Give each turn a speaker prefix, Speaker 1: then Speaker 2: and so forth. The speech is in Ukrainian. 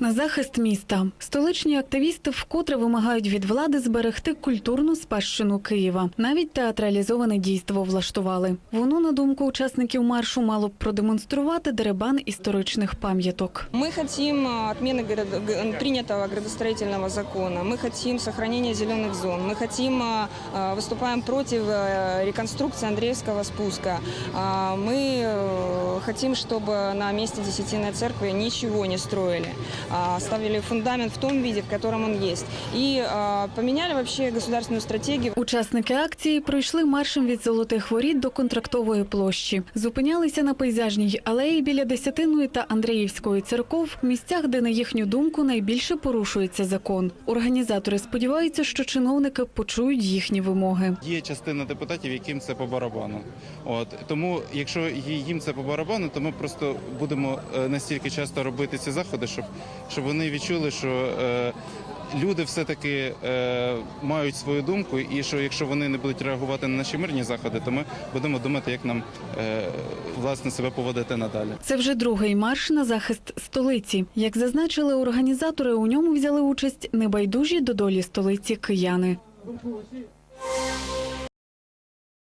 Speaker 1: На захист міста столичні активісти вкотре вимагають від влади зберегти культурну спадщину Києва. Навіть театралізоване дійство влаштували. Воно, на думку учасників маршу, мало б продемонструвати деребан історичних пам'яток.
Speaker 2: Мы хотим а, отмены городо- г- принятого градостроительного закона, мы хотим сохранения зеленых зон, мы хотим, а, а, выступаем против э, реконструкции Андреевского спуска. А, Мы э, хотим, чтобы на месте Десятиной церкви ничего не строили, а оставили фундамент в том виде, в котором он есть. И поменяли вообще государственную стратегию.
Speaker 1: Учасники акції пройшли маршем від золотих воріт до контрактової площі. Зупинялися на пейзажній алеї біля Десятиної та Андріївської церков, місцях, де на їхню думку найбільше порушується закон. Організатори сподіваються, що чиновники почують їхні вимоги.
Speaker 3: Є частина депутатів, яким це по барабану. От тому, якщо їм це по барабану, то ми просто будемо е, настільки часто робити ці заходи, щоб, щоб вони відчули, що е, люди все-таки е, мають свою думку, і що якщо вони не будуть реагувати на наші мирні заходи, то ми будемо думати, як нам е, власне себе поводити надалі.
Speaker 1: Це вже другий марш на захист столиці. Як зазначили організатори, у ньому взяли участь небайдужі до долі столиці кияни.